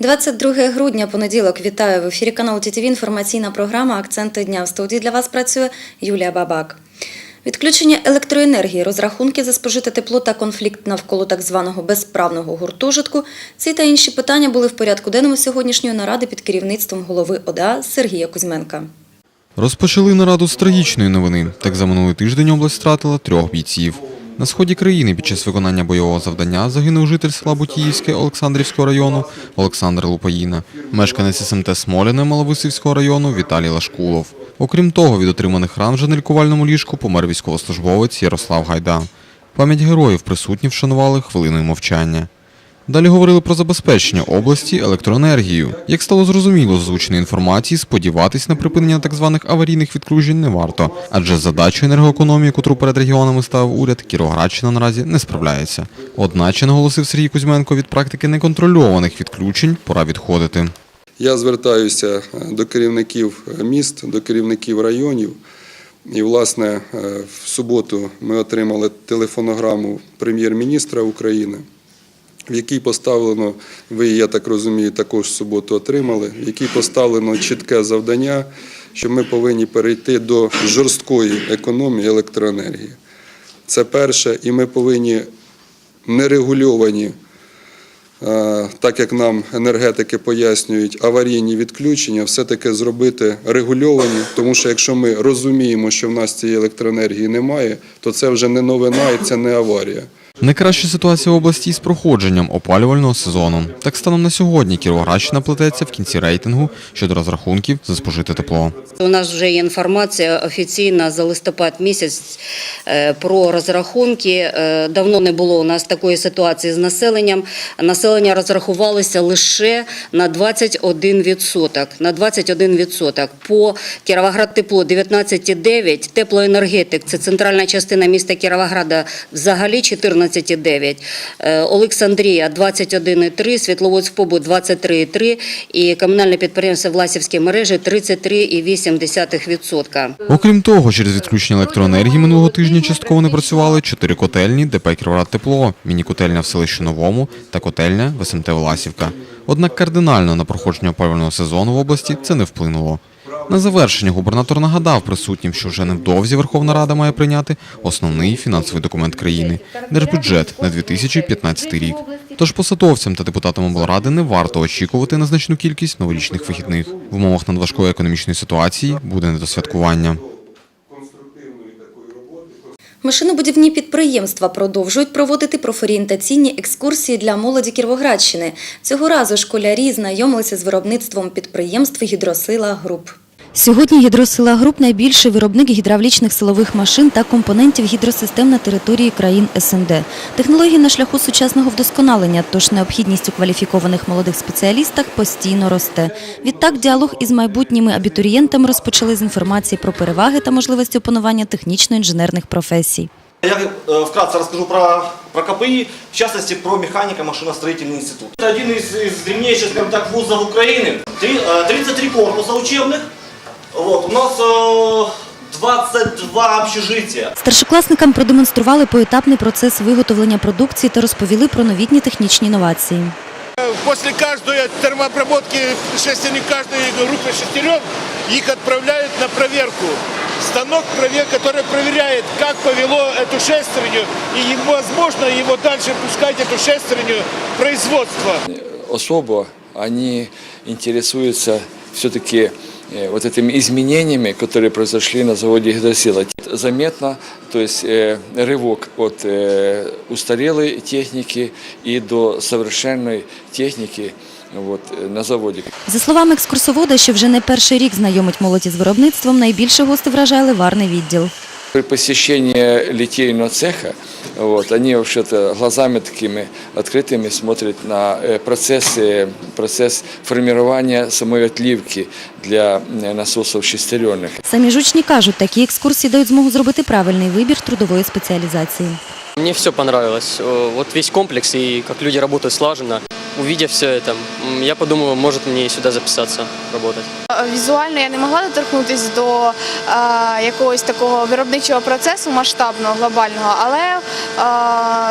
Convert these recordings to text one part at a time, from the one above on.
22 грудня, понеділок. Вітаю в ефірі каналу ТТВ. Інформаційна програма Акценти дня. В студії для вас працює Юлія Бабак. Відключення електроенергії, розрахунки за спожите тепло та конфлікт навколо так званого безправного гуртожитку. Ці та інші питання були в порядку денному сьогоднішньої наради під керівництвом голови ОДА Сергія Кузьменка. Розпочали нараду з трагічної новини. Так за минулий тиждень область втратила трьох бійців. На сході країни під час виконання бойового завдання загинув житель села Бутіївське Олександрівського району Олександр Лупаїна, мешканець СМТ Смоляне Маловисівського району Віталій Лашкулов. Окрім того, від отриманих ран вже на лікувальному ліжку помер військовослужбовець Ярослав Гайда. Пам'ять героїв присутні вшанували хвилиною мовчання. Далі говорили про забезпечення області електроенергією. Як стало зрозуміло з озвученої інформації, сподіватись на припинення так званих аварійних відключень не варто, адже з задачою енергоекономії, котру перед регіонами ставив уряд, Кіровоградщина наразі не справляється. Одначе, наголосив Сергій Кузьменко, від практики неконтрольованих відключень пора відходити. Я звертаюся е, до керівників міст, до керівників районів. І, власне, е, в суботу ми отримали телефонограму прем'єр-міністра України, в якій поставлено, ви, я так розумію, також в суботу отримали, в якій поставлено чітке завдання, що ми повинні перейти до жорсткої економії електроенергії. Це перше, і ми повинні нерегульовані Е, так як нам енергетики пояснюють, аварійні відключення все-таки зробити регульовані, тому що якщо ми розуміємо, що в нас цієї електроенергії немає, то це вже не новина і це не аварія. Найкраща ситуація в області із проходженням опалювального сезону. Так станом на сьогодні Кіровоградщина плететься в кінці рейтингу щодо розрахунків за спожите тепло. У нас вже є інформація офіційна за листопад місяць е, про розрахунки. Е, давно не було у нас такої ситуації з населенням. Населення розрахувалося лише на 21%. На 21% по Кіровоград тепло 19,9%, теплоенергетик це центральна частина міста Кіровограда взагалі 14%. 16,9, е, Олександрія 21,3, Світловодськ побут 23,3 і комунальне підприємство Власівські мережі 33,8%. Окрім того, через відключення електроенергії минулого тижня частково не працювали чотири котельні, ДП «Кіроврат тепло, міні-котельня в селищі Новому та котельня в СМТ Власівка. Однак кардинально на проходження опалювального сезону в області це не вплинуло. На завершення губернатор нагадав присутнім, що вже невдовзі Верховна Рада має прийняти основний фінансовий документ країни – держбюджет на 2015 рік. Тож посадовцям та депутатам облради не варто очікувати на значну кількість новорічних вихідних. В умовах надважкої економічної ситуації буде не до святкування. Машинобудівні підприємства продовжують проводити профорієнтаційні екскурсії для молоді Кіровоградщини. Цього разу школярі знайомилися з виробництвом підприємств «Гідросила Груп». Сьогодні «Гідросила Груп» – найбільший виробник гідравлічних силових машин та компонентів гідросистем на території країн СНД. Технології на шляху сучасного вдосконалення, тож необхідність у кваліфікованих молодих спеціалістах постійно росте. Відтак діалог із майбутніми абітурієнтами розпочали з інформації про переваги та можливості опанування технічно-інженерних професій. Я э, вкратце расскажу про, про КПИ, в частности про механико-машиностроительный институт. Это один из, из древнейших, скажем так, вузов Украины. Три- э, 33 корпуса учебных. Вот, у нас э, 22 общежития. Старшокласникам продемонстрували поетапний процес виготовлення продукції та розповіли про новітні технічні інновації. После каждой термообработки шестерни каждой группы шестерен их отправляют на проверку. Станок, провер- который проверяет, как повело эту шестерню, и невозможно его дальше пускать, эту шестерню, в производство. особо они интересуются все-таки э, вот этими изменениями, которые произошли на заводе «Гидросила». Заметно, то есть э, рывок от э, устарелой техники и до совершенной техники вот, э, на заводе. За словами екскурсовода, що вже не перший рік знайомить молоді з виробництвом, найбільше гости вражає ливарний відділ. При посещении литейного цеха, вот, они вообще-то глазами такими открытыми смотрят на э, процесс, э, процесс формирования самой отливки для э, насосов шестеренных. Самі ж учні кажуть, такі екскурсії дають змогу зробити правильний вибір трудової спеціалізації. Мне все понравилось. Э, Вот весь комплекс и как люди работают слаженно. увидев все это, я подумала, может мне сюда записаться работать. Візуально я не могла доторкнутися до е, якогось такого виробничого процесу масштабного, глобального, але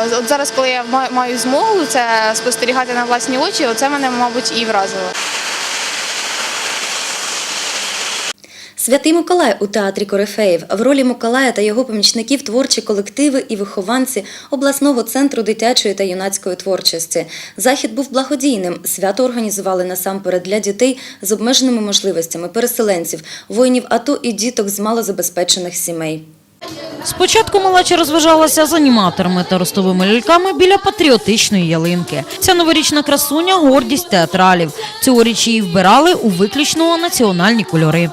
е, от зараз, коли я ма- маю змогу це спостерігати на власні очі, оце мене, мабуть, і вразило. Святий Миколай у театрі Корифеїв в ролі Миколая та його помічників творчі колективи і вихованці обласного центру дитячої та юнацької творчості. Захід був благодійним. Свято організували насамперед для дітей з обмеженими можливостями, переселенців, воїнів АТО і діток з малозабезпечених сімей. Спочатку малеча розважалася з аніматорами та ростовими ляльками біля патріотичної ялинки. Ця новорічна красуня – гордість театралів. Цьогоріч її вбирали у виключно національні кольори.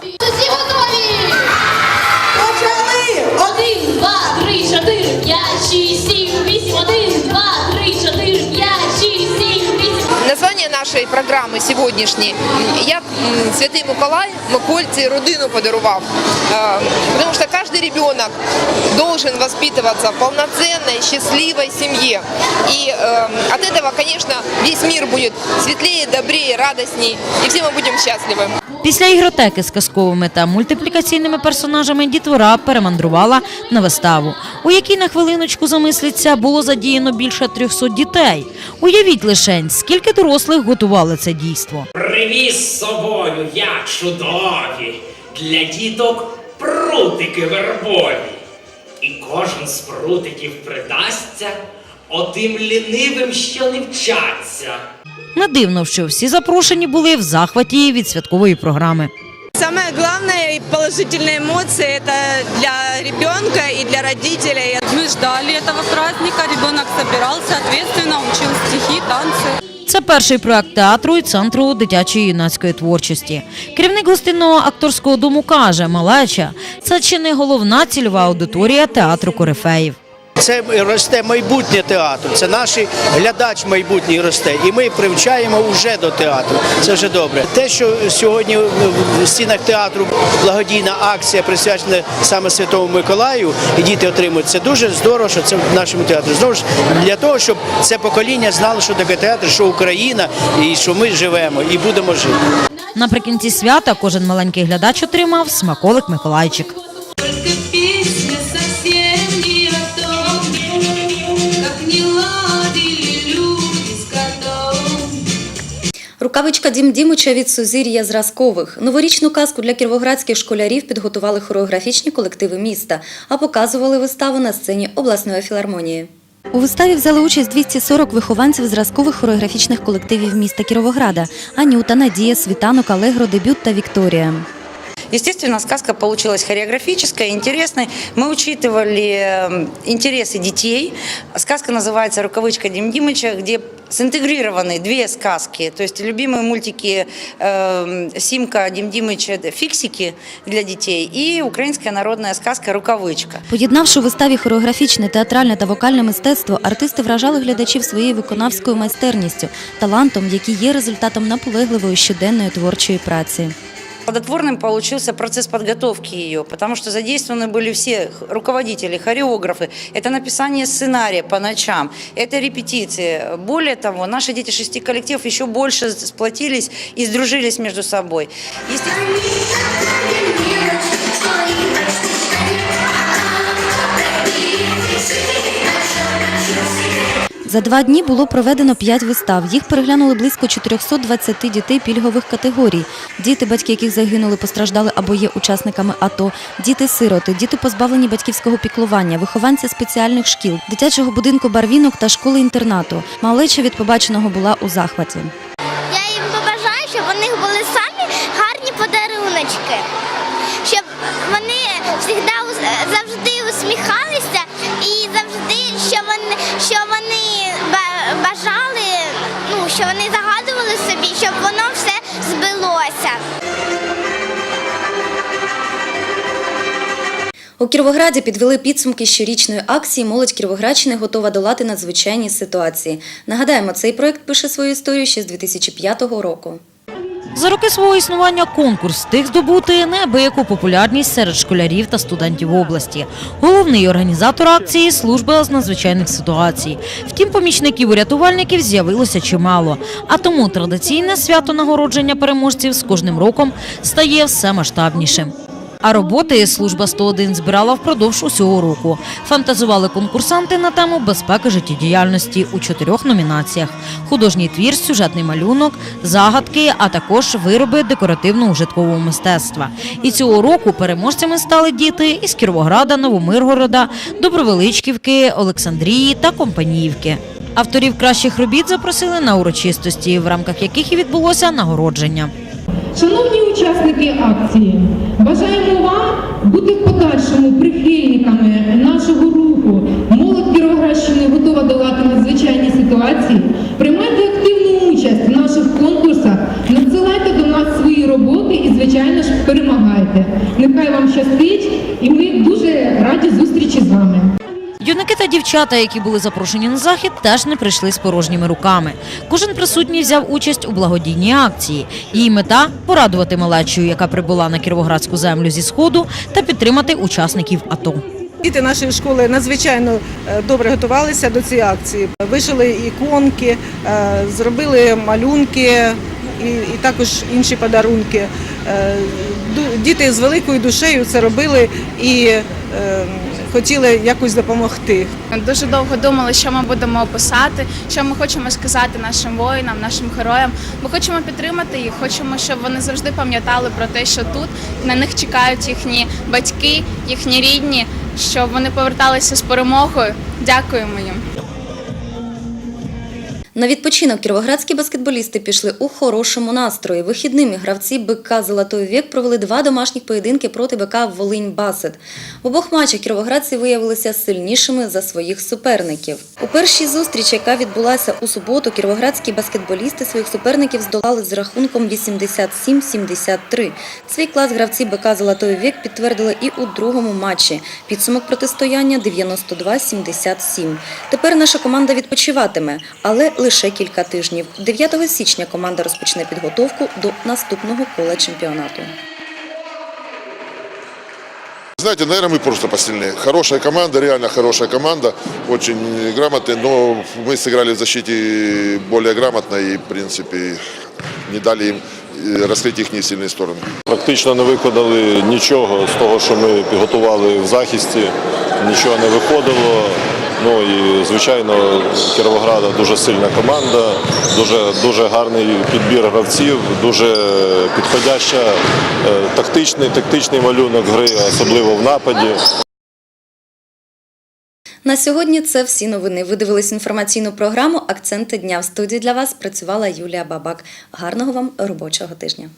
Название нашей программы сегодняшней я м, Святий Миколай Микольці родину подарував. Е, Потому что каждый ребенок должен воспитываться в полноценной, счастливой семье. И э, от этого, конечно, весь мир будет светлее, добрее, радостней, и все мы будем счастливы. Після ігротеки з казковими та мультиплікаційними персонажами дітвора перемандрувала на виставу, у якій на хвилиночку замислиться було задіяно більше 300 дітей. Уявіть лишень, скільки дорослих готували це дійство. Привіз з собою я чудові для діток прутики вербові. І кожен з прутиків придасться отим лінивим, що не вчаться. Не дивно, що всі запрошені були в захваті від святкової програми. Самое главное и положительные эмоции это для ребенка и для родителей. Ми ждали цього праздника, ребенок собирався, ответственно учив стихи, танці. Це перший проект театру і центру дитячої юнацької творчості. Керівник гостинного акторського дому каже, малеча це чи не головна цільова аудиторія театру корифеїв. Це росте майбутнє театру, це наш глядач майбутній росте. І ми привчаємо вже до театру. Це вже добре. Те, що сьогодні в стінах театру благодійна акція присвячена саме Святому Миколаю, і діти отримують це дуже здорово, що це в нашому театрі. Знову ж для того, щоб це покоління знало, що таке театр, що Україна, і що ми живемо і будемо жити. Наприкінці свята кожен маленький глядач отримав смаколик Миколайчик. Рукавичка Дім Дімича від Сузір'я Зразкових. Новорічну казку для кіровоградських школярів підготували хореографічні колективи міста, а показували виставу на сцені обласної філармонії. У виставі взяли участь 240 вихованців зразкових хореографічних колективів міста Кіровограда: Анюта, Надія, Світанок, Алегро, Дебют та Вікторія. Естественно, сказка получилась хореографическая, интересной. Мы учитывали э, интересы детей. Сказка называется «Рукавичка Дим Димыча», где синтегрированы две сказки. То есть любимые мультики э, «Симка Дим Димыча» это «Фиксики» для детей и украинская народная сказка «Рукавичка». Поєднавши у виставі хореографічне, театральне та вокальне мистецтво, артисти вражали глядачів своєю виконавською майстерністю, талантом, який є результатом наполегливої щоденної творчої праці. Плодотворным получился процесс подготовки ее, потому что задействованы были все руководители, хореографы. Это написание сценария по ночам, это репетиции. Более того, наши дети шести коллективов еще больше сплотились и сдружились между собой. Естественно, За два дні було проведено п'ять вистав. Їх переглянули близько 420 дітей пільгових категорій. Діти, батьки яких загинули, постраждали або є учасниками АТО, діти-сироти, діти позбавлені батьківського піклування, вихованці спеціальних шкіл, дитячого будинку барвінок та школи-інтернату. Малеча від побаченого була у захваті. Я їм побажаю, щоб у них були самі гарні подаруночки, щоб вони завжди, завжди усміхалися і завжди, що вони, що вони бажали, ну, що вони загадували собі, щоб воно все збилося. У Кіровограді підвели підсумки щорічної акції Молодь Кіровоградщини готова долати надзвичайні ситуації. Нагадаємо, цей проект пише свою історію ще з 2005 року. За роки свого існування конкурс встиг здобути неабияку популярність серед школярів та студентів області. Головний організатор акції служба з надзвичайних ситуацій. Втім, помічників урятувальників з'явилося чимало. А тому традиційне свято нагородження переможців з кожним роком стає все масштабнішим. А роботи служба 101 збирала впродовж усього року. Фантазували конкурсанти на тему безпеки життєдіяльності у чотирьох номінаціях: художній твір, сюжетний малюнок, загадки, а також вироби декоративно-ужиткового мистецтва. І цього року переможцями стали діти із Кіровограда, Новомиргорода, Добровеличківки, Олександрії та Компаніївки. Авторів кращих робіт запросили на урочистості, в рамках яких і відбулося нагородження. Шановні учасники акції, бажаємо вам бути в подальшому прихильниками нашого руху. Молодь Кіровоградщини готова долати надзвичайні ситуації. Приймайте активну участь в наших конкурсах, надсилайте до нас свої роботи і, звичайно ж, перемагайте. Нехай вам щастить, і ми дуже раді зустрічі з вами. Юнаки та дівчата, які були запрошені на захід, теж не прийшли з порожніми руками. Кожен присутній взяв участь у благодійній акції. Її мета порадувати малечу, яка прибула на кіровоградську землю зі сходу, та підтримати учасників АТО. Діти нашої школи надзвичайно е, добре готувалися до цієї акції. Вишили іконки, е, зробили малюнки і, і також інші подарунки. Е, Діти з великою душею це робили і хотіли якось допомогти. Дуже довго думали, що ми будемо описати, що ми хочемо сказати нашим воїнам, нашим героям. Ми хочемо підтримати їх, хочемо, щоб вони завжди пам'ятали про те, що тут на них чекають їхні батьки, їхні рідні, щоб вони поверталися з перемогою. Дякуємо їм. На відпочинок кіровоградські баскетболісти пішли у хорошому настрої. Вихідними гравці БК Золотой вік провели два домашніх поєдинки проти БК Волинь Басет. В обох матчах кіровоградці виявилися сильнішими за своїх суперників. У першій зустрічі, яка відбулася у суботу, кіровоградські баскетболісти своїх суперників здолали з рахунком 87-73. Свій клас гравці БК Золотой вік підтвердили і у другому матчі. Підсумок протистояння 92-77. Тепер наша команда відпочиватиме, але лише кілька тижнів. 9 січня команда розпочне підготовку до наступного кола чемпіонату. Знаете, наверное, мы просто посильнее. Хорошая команда, реально хорошая команда, очень грамотная, но мы сыграли в защите более грамотно и, в принципе, не дали им э, раскрыть их сильные стороны. Практично не виконали нічого з того, що ми підготували в захисті, нічого не виходило. Ну і звичайно, Кіровограда дуже сильна команда, дуже дуже гарний підбір гравців, дуже підходяща е, тактичний, тактичний малюнок гри, особливо в нападі. На сьогодні це всі новини. Ви дивились інформаційну програму Акценти дня. В студії для вас працювала Юлія Бабак. Гарного вам робочого тижня.